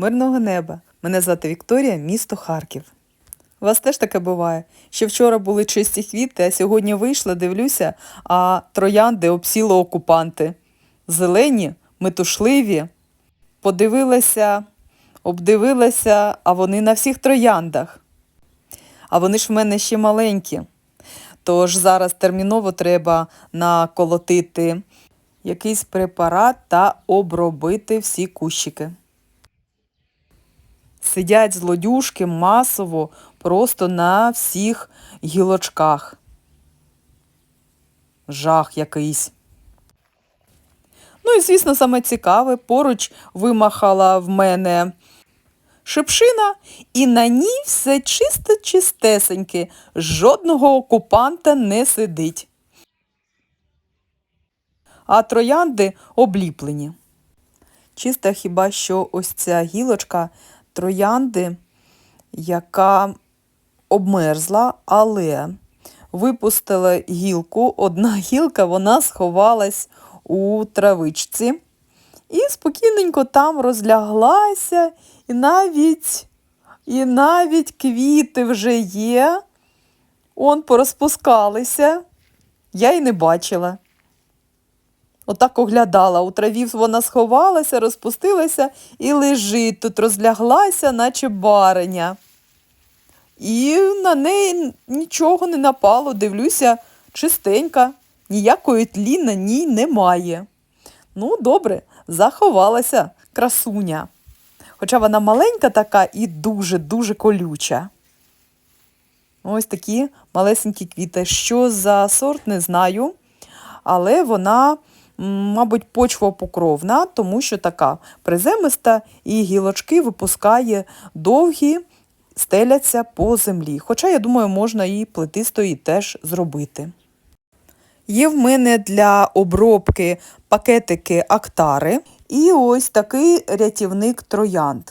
мирного неба. Мене звати Вікторія, місто Харків. У вас теж таке буває, що вчора були чисті квіти, а сьогодні вийшла, дивлюся, а троянди обсіли окупанти. Зелені, метушливі. Подивилася, обдивилася, а вони на всіх трояндах. А вони ж в мене ще маленькі. Тож зараз терміново треба наколотити якийсь препарат та обробити всі кущики. Сидять злодюшки масово просто на всіх гілочках. Жах якийсь. Ну і, звісно, саме цікаве, поруч вимахала в мене шипшина, і на ній все чисто чистесеньке, жодного окупанта не сидить. А троянди обліплені. Чиста хіба що ось ця гілочка троянди, яка обмерзла, але випустила гілку. Одна гілка вона сховалась у травичці і спокійненько там розляглася, і навіть, і навіть квіти вже є. Он порозпускалися. Я й не бачила. Отак оглядала. У траві вона сховалася, розпустилася і лежить тут, розляглася, наче бариня. І на неї нічого не напало, дивлюся, чистенька, ніякої тлі на ній немає. Ну, добре, заховалася красуня. Хоча вона маленька така і дуже-дуже колюча. Ось такі малесенькі квіти. Що за сорт, не знаю, але вона, мабуть, почвопокровна, тому що така приземиста і гілочки випускає довгі, стеляться по землі. Хоча, я думаю, можна і плетистої теж зробити. Є в мене для обробки пакетики Актари і ось такий рятівник троянд.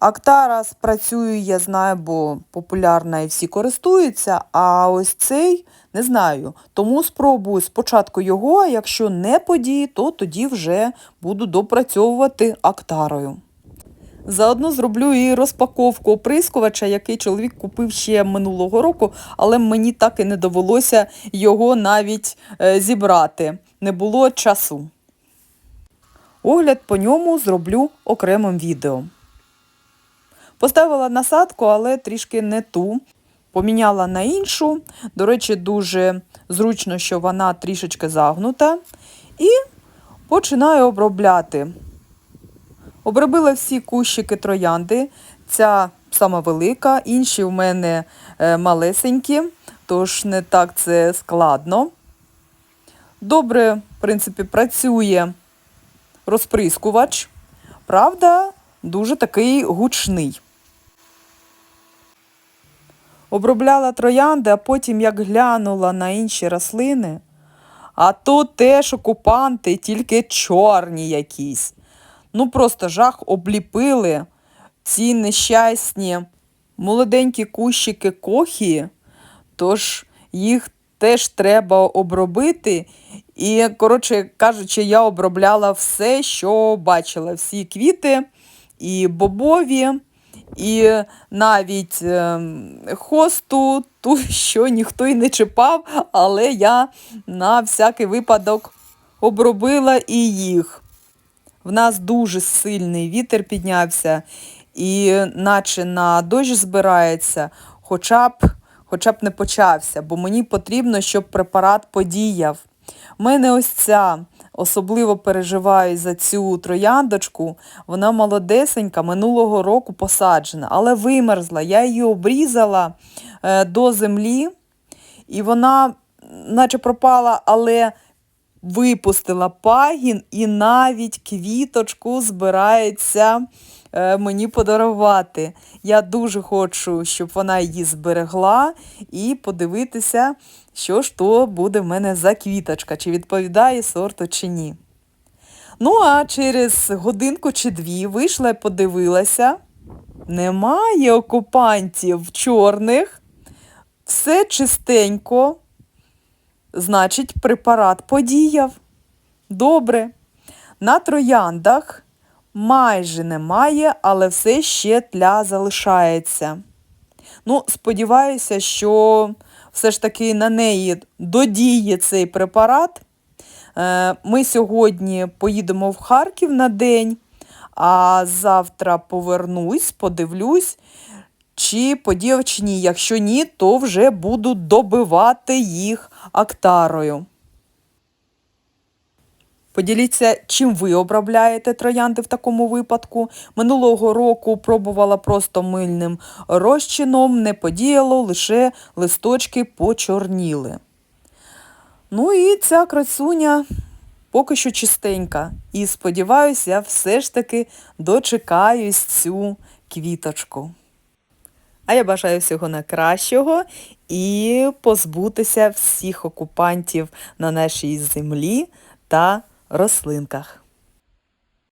Актара спрацює, я знаю, бо популярна і всі користуються, а ось цей не знаю. Тому спробую спочатку його, а якщо не подіє, то тоді вже буду допрацьовувати актарою. Заодно зроблю і розпаковку оприскувача, який чоловік купив ще минулого року, але мені так і не довелося його навіть е, зібрати. Не було часу. Огляд по ньому зроблю окремим відео. Поставила насадку, але трішки не ту. Поміняла на іншу. До речі, дуже зручно, що вона трішечки загнута. І починаю обробляти. Обробила всі кущики троянди. Ця сама велика, інші в мене е, малесенькі, тож не так це складно. Добре, в принципі, працює розприскувач. Правда, дуже такий гучний. Обробляла троянди, а потім як глянула на інші рослини, а то теж окупанти, тільки чорні якісь. Ну просто жах обліпили ці нещасні молоденькі кущики кохії, тож їх теж треба обробити. І, коротше кажучи, я обробляла все, що бачила. Всі квіти, і бобові, і навіть е, хосту, ту, що ніхто й не чіпав, але я на всякий випадок обробила і їх. В нас дуже сильний вітер піднявся, і наче на дощ збирається, хоча б, хоча б не почався, бо мені потрібно, щоб препарат подіяв. У мене ось ця, особливо переживаю за цю трояндочку, вона молодесенька, минулого року посаджена, але вимерзла. Я її обрізала е, до землі, і вона наче пропала, але випустила пагін і навіть квіточку збирається мені подарувати. Я дуже хочу, щоб вона її зберегла і подивитися, що ж то буде в мене за квіточка, чи відповідає сорту, чи ні. Ну, а через годинку чи дві вийшла і подивилася. Немає окупантів чорних, все чистенько. Значить, препарат подіяв. Добре. На трояндах майже немає, але все ще тля залишається. Ну, сподіваюся, що все ж таки на неї додіє цей препарат. Е, Ми сьогодні поїдемо в Харків на день, а завтра повернусь, подивлюсь, чи по дівчині, якщо ні, то вже буду добивати їх актарою. Поділіться, чим ви обробляєте троянди в такому випадку. Минулого року пробувала просто мильним розчином, не подіяло, лише листочки почорніли. Ну і ця красуня поки що чистенька. І сподіваюся, я все ж таки дочекаюсь цю квіточку. А я бажаю всього найкращого і позбутися всіх окупантів на нашій землі та рослинках.